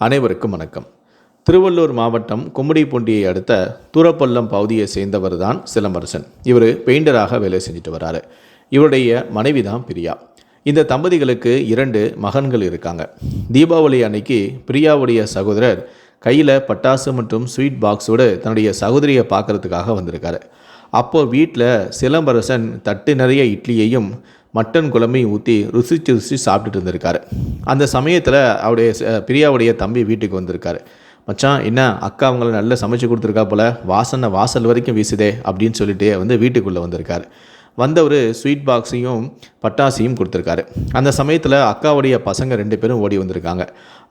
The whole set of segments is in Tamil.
அனைவருக்கும் வணக்கம். திருவள்ளூர் மாவட்டம் கும்மிடிப்பூண்டியை அடுத்த தூரப்பள்ளம் பகுதியை சேர்ந்தவர் தான் சிலம்பரசன். இவர் பெயிண்டராக வேலை செஞ்சுட்டு வராரு. இவருடைய மனைவி தான் பிரியா. இந்த தம்பதிகளுக்கு இரண்டு மகன்கள் இருக்காங்க. தீபாவளி அன்னைக்கு பிரியாவுடைய சகோதரர் கையில் பட்டாசு மற்றும் ஸ்வீட் பாக்ஸோடு தன்னுடைய சகோதரியை பார்க்கறதுக்காக வந்திருக்காரு. அப்போது வீட்டில் சிலம்பரசன் தட்டு நிறைய இட்லியையும் மட்டன் குழம்பையும் ஊற்றி ருசிச்சு ருசித்து சாப்பிட்டுட்டு இருந்திருக்காரு. அந்த சமயத்தில் அவருடைய பிரியாவுடைய தம்பி வீட்டுக்கு வந்திருக்காரு. மச்சான் என்ன அக்கா அவங்கள நல்லா சமைச்சு கொடுத்துருக்கா போல? வாசனை வாசல் வரைக்கும் வீசுதே அப்படின்னு சொல்லிட்டு வந்து வீட்டுக்குள்ளே வந்திருக்காரு. வந்தவர் ஸ்வீட் பாக்ஸையும் பட்டாசையும் கொடுத்துருக்காரு. அந்த சமயத்தில் அக்காவுடைய பசங்க ரெண்டு பேரும் ஓடி வந்திருக்காங்க.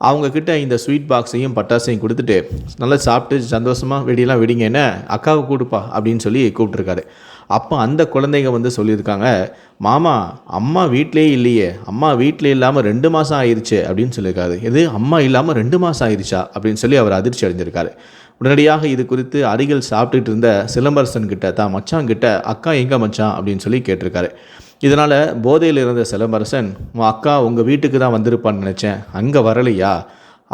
அவங்கக்கிட்ட இந்த ஸ்வீட் பாக்ஸையும் பட்டாசையும் கொடுத்துட்டு நல்லா சாப்பிட்டு சந்தோஷமாக வெடியெல்லாம் வெடிங்க என்ன? அக்காவை கூடுப்பா அப்படின்னு சொல்லி கூப்பிட்டுருக்காரு. அப்போ அந்த குழந்தைங்க வந்து சொல்லியிருக்காங்க மாமா அம்மா வீட்டிலே இல்லையே அம்மா வீட்டில் இல்லாமல் ரெண்டு மாதம் ஆயிடுச்சு அப்படின்னு சொல்லியிருக்காரு. எது? அம்மா இல்லாமல் ரெண்டு மாதம் ஆயிடுச்சா அப்படின்னு சொல்லி அவர் அதிர்ச்சி அடைஞ்சிருக்காரு. உடனடியாக இது குறித்து அருகில் சாப்பிட்டுட்டு இருந்த சிலம்பரசன் கிட்ட தான் மச்சான் கிட்ட அக்கா எங்கே மச்சான்? அப்படின்னு சொல்லி கேட்டிருக்காரு. இதனால் போதையில் இருந்த சிலம்பரசன் உன் அக்கா உங்கள் வீட்டுக்கு தான் வந்திருப்பான்னு நினச்சேன் அங்கே வரலையா?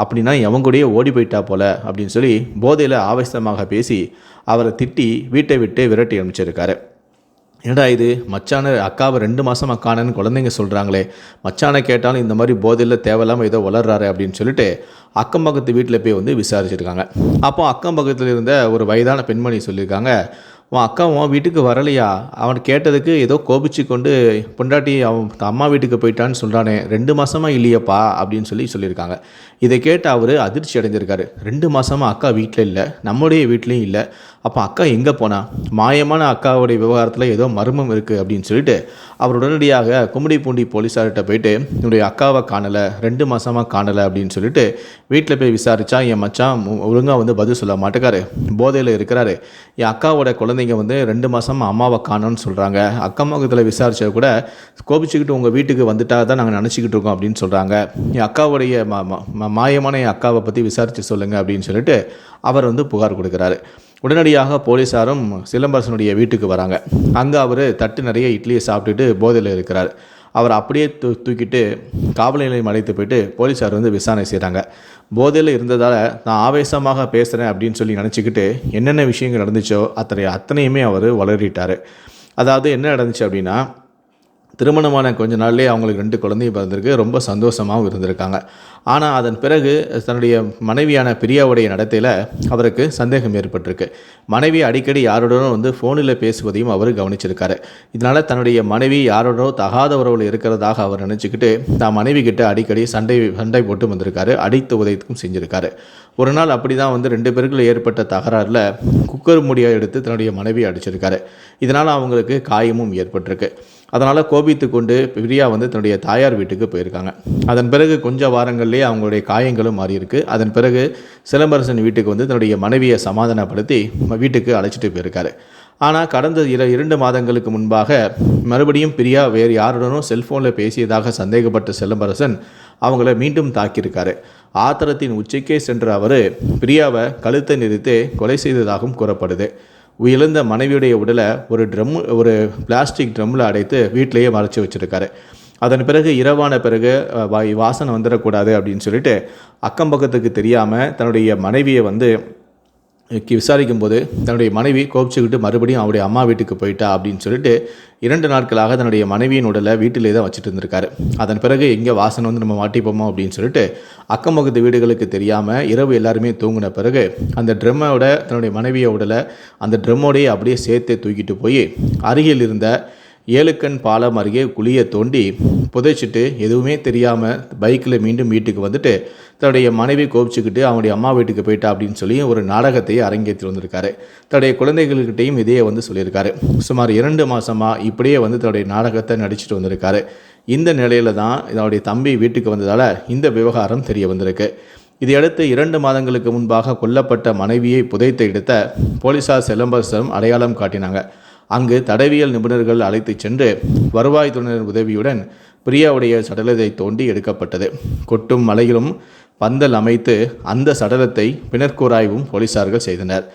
அப்படின்னா எவன் கூடயே ஓடி போயிட்டா போல அப்படின்னு சொல்லி போதையில் ஆவேசமாக பேசி அவரை திட்டி வீட்டை விட்டு விரட்டி அனுப்பிச்சிருக்காரு. என்னடா இது? மச்சான அக்காவை ரெண்டு மாதம் அக்கானன்னு குழந்தைங்க சொல்கிறாங்களே மச்சானை கேட்டாலும் இந்த மாதிரி போதையில் தேவையில்லாமல் ஏதோ வளர்றாரு அப்படின்னு சொல்லிட்டு அக்கம் பக்கத்து வீட்டில் போய் வந்து விசாரிச்சிருக்காங்க. அப்போ அக்கம் பக்கத்தில் இருந்த ஒரு வயதான பெண்மணி சொல்லியிருக்காங்க உன் அக்கா உன் வீட்டுக்கு வரலையா? அவன் கேட்டதுக்கு ஏதோ கோபிச்சு கொண்டு பொண்டாட்டி அவன் அம்மா வீட்டுக்கு போயிட்டான்னு சொல்கிறானே ரெண்டு மாதமாக இல்லையப்பா? அப்படின்னு சொல்லி சொல்லியிருக்காங்க. இதை கேட்டு அவர் அதிர்ச்சி அடைஞ்சிருக்காரு ரெண்டு மாதமாக அக்கா வீட்டில் இல்லை நம்முடைய வீட்லேயும் இல்லை. அப்போ அக்கா எங்கே போனா? மாயமான அக்காவுடைய விவகாரத்தில் ஏதோ மர்மம் இருக்குது அப்படின்னு சொல்லிட்டு அவர் உடனடியாக கும்மிடிப்பூண்டி போலீஸார்கிட்ட போயிட்டு என்னுடைய அக்காவை காணலை ரெண்டு மாதமாக காணலை அப்படின்னு சொல்லிட்டு வீட்டில் போய் விசாரித்தா என் மச்சான் ஒழுங்காக வந்து பதில் சொல்ல மாட்டேக்காரு. போதையில் இருக்கிறாரு. என் அக்காவோட குழந்தைங்க வந்து ரெண்டு மாதமாக அம்மாவை காணோன்னு சொல்கிறாங்க அக்கம் விசாரித்தா கூட கோபிச்சுக்கிட்டு உங்கள் வீட்டுக்கு வந்துட்டா தான் நாங்கள் நினச்சிக்கிட்டு இருக்கோம் அப்படின்னு சொல்கிறாங்க என் அக்காவுடைய ம- மாயமான என் அக்காவை பற்றி விசாரித்து சொல்லுங்கள் அப்படின்னு சொல்லிட்டு அவர் வந்து புகார் கொடுக்குறாரு. உடனடியாக போலீஸாரும் சிலம்பரசனுடைய வீட்டுக்கு வராங்க. அங்கே அவர் தட்டு நிறைய இட்லியை சாப்பிட்டுட்டு போதையில் இருக்கிறார். அவர் அப்படியே தூ தூக்கிட்டு காவல் நிலையம் அழைத்து போயிட்டு போலீஸார் வந்து விசாரணை செய்கிறாங்க போதையில் இருந்ததால் நான் ஆவேசமாக பேசுகிறேன் அப்படின்னு சொல்லி நினச்சிக்கிட்டு என்னென்ன விஷயங்கள் நடந்துச்சோ அத்தனை அத்தனையுமே அவர் வளரிட்டார். அதாவது என்ன நடந்துச்சு அப்படின்னா திருமணமான கொஞ்ச நாள்லேயே அவங்களுக்கு ரெண்டு குழந்தையும் பிறந்திருக்கு. ரொம்ப சந்தோஷமாகவும் இருந்திருக்காங்க. ஆனால் அதன் பிறகு தன்னுடைய மனைவியான பிரியாவுடைய நடத்தையில் அவருக்கு சந்தேகம் ஏற்பட்டிருக்கு. மனைவி அடிக்கடி யாருடனும் வந்து ஃபோனில் பேசுவதையும் அவர் கவனிச்சிருக்காரு. இதனால் தன்னுடைய மனைவி யாரோடனோ தகாத உறவில் இருக்கிறதாக அவர் நினச்சிக்கிட்டு தான் மனைவி கிட்ட அடிக்கடி சண்டை சண்டை போட்டு வந்திருக்காரு. அடித்து உதயத்துக்கும் செஞ்சுருக்காரு. ஒரு நாள் அப்படி தான் வந்து ரெண்டு பேருக்குள்ள ஏற்பட்ட தகராறில் குக்கர் முடியை எடுத்து தன்னுடைய மனைவி அடிச்சிருக்காரு. இதனால் அவங்களுக்கு காயமும் ஏற்பட்டிருக்கு. அதனால் கோபித்து கொண்டு பிரியா வந்து தன்னுடைய தாயார் வீட்டுக்கு போயிருக்காங்க. அதன் பிறகு கொஞ்ச வாரங்கள்லேயே அவங்களுடைய காயங்களும் மாறியிருக்கு. அதன் பிறகு சிலம்பரசன் வீட்டுக்கு வந்து தன்னுடைய மனைவியை சமாதானப்படுத்தி வீட்டுக்கு அழைச்சிட்டு போயிருக்காரு. ஆனால் கடந்த இர இரண்டு மாதங்களுக்கு முன்பாக மறுபடியும் பிரியா வேறு யாருடனும் செல்ஃபோனில் பேசியதாக சந்தேகப்பட்ட சிலம்பரசன் அவங்கள மீண்டும் தாக்கியிருக்காரு. ஆத்திரத்தின் உச்சிக்கே சென்ற அவர் பிரியாவை கழுத்தை நிறுத்தி கொலை செய்ததாகவும் கூறப்படுது. உயிரிழந்த மனைவியுடைய உடலை ஒரு ட்ரம் ஒரு பிளாஸ்டிக் ட்ரம்மில் அடைத்து வீட்டிலேயே மறைச்சி வச்சுருக்காரு. அதன் பிறகு இரவான பிறகு வாசனை வந்துடக்கூடாது அப்படின்னு சொல்லிட்டு அக்கம் பக்கத்துக்கு தெரியாமல் தன்னுடைய மனைவியை வந்து விசாரிக்கும் போது தன்னுடைய மனைவி கோபிச்சுக்கிட்டு மறுபடியும் அவருடைய அம்மா வீட்டுக்கு போயிட்டா அப்படின்னு சொல்லிட்டு இரண்டு நாட்களாக தன்னுடைய மனைவியின் உடலை வீட்டிலே தான் வச்சுட்டு இருந்திருக்காரு. அதன் பிறகு எங்கே வாசனை வந்து நம்ம மாட்டிப்போமோ அப்படின்னு சொல்லிட்டு அக்கம் பக்கத்து வீடுகளுக்கு தெரியாமல் இரவு எல்லாருமே தூங்கின பிறகு அந்த ட்ரம்மோட தன்னுடைய மனைவியை உடலை அந்த ட்ரம்மோடையே அப்படியே சேர்த்து தூக்கிட்டு போய் அருகில் இருந்த ஏழுக்கண் பாலம் அருகே குழியை தோண்டி புதைச்சிட்டு எதுவுமே தெரியாமல் பைக்கில் மீண்டும் வீட்டுக்கு வந்துட்டு தன்னுடைய மனைவி கோபிச்சுக்கிட்டு அவனுடைய அம்மா வீட்டுக்கு போயிட்டா அப்படின்னு சொல்லி ஒரு நாடகத்தையே அரங்கேற்றி வந்திருக்காரு. தன்னுடைய குழந்தைகள்கிட்டையும் இதையே வந்து சொல்லியிருக்காரு. சுமார் இரண்டு மாதமாக இப்படியே வந்து தன்னுடைய நாடகத்தை நடிச்சிட்டு வந்திருக்காரு. இந்த நிலையில தான் இதனுடைய தம்பி வீட்டுக்கு வந்ததால் இந்த விவகாரம் தெரிய வந்திருக்கு. இதையடுத்து இரண்டு மாதங்களுக்கு முன்பாக கொல்லப்பட்ட மனைவியை புதைத்த இடத்த போலீசார் சிலம்பரசம் அடையாளம் காட்டினாங்க. அங்கு தடவியல் நிபுணர்கள் அழைத்துச் சென்று வருவாய்த்துறையினர் உதவியுடன் பிரியாவுடைய சடலத்தை தோண்டி எடுக்கப்பட்டது. கொட்டும் மலையிலும் பந்தல் அமைத்து அந்த சடலத்தை பிணற்கூராய்வும் போலீசார்கள் செய்தனர்.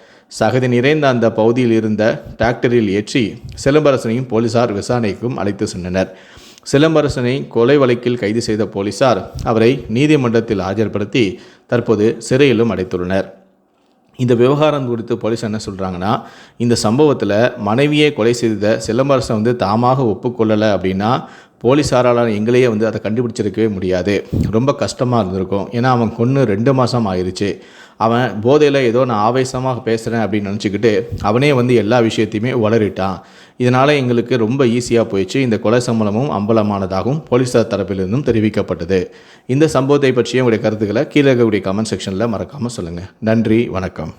சகதி நிறைந்த அந்த பகுதியில் இருந்த டிராக்டரில் ஏற்றி சிலம்பரசனையும் போலீசார் விசாரணைக்கும் அழைத்து சென்றனர். சிலம்பரசனை கொலை வழக்கில் கைது செய்த போலீசார் அவரை நீதிமன்றத்தில் ஆஜர்படுத்தி தற்போது சிறையிலும் அடைத்துள்ளனர். இந்த விவகாரம் குறித்து போலீஸ் என்ன சொல்கிறாங்கன்னா இந்த சம்பவத்தில் மனைவியை கொலை செய்த சிலம்பரசன் வந்து தாமாக ஒப்புக்கொள்ளலை அப்படின்னா போலீஸாரால் எங்களையே வந்து அதை கண்டுபிடிச்சிருக்கவே முடியாது. ரொம்ப கஷ்டமாக இருந்திருக்கும். ஏன்னா அவன் கொன்று ரெண்டு மாதம் ஆயிடுச்சு அவன் போதையில் ஏதோ நான் ஆவேசமாக பேசுகிறேன் அப்படின்னு நினச்சிக்கிட்டு அவனே வந்து எல்லா விஷயத்தையுமே வளரிட்டான் இதனால் எங்களுக்கு ரொம்ப ஈஸியாக போயிடுச்சு. இந்த கொலை சம்பளமும் அம்பலமானதாகவும் போலீஸார் தரப்பிலிருந்தும் தெரிவிக்கப்பட்டது. இந்த சம்பவத்தை பற்றிய உங்களுடைய கருத்துக்களை கீழே இருக்கக்கூடிய கமெண்ட் செக்ஷனில் மறக்காமல் சொல்லுங்கள் நன்றி வணக்கம்.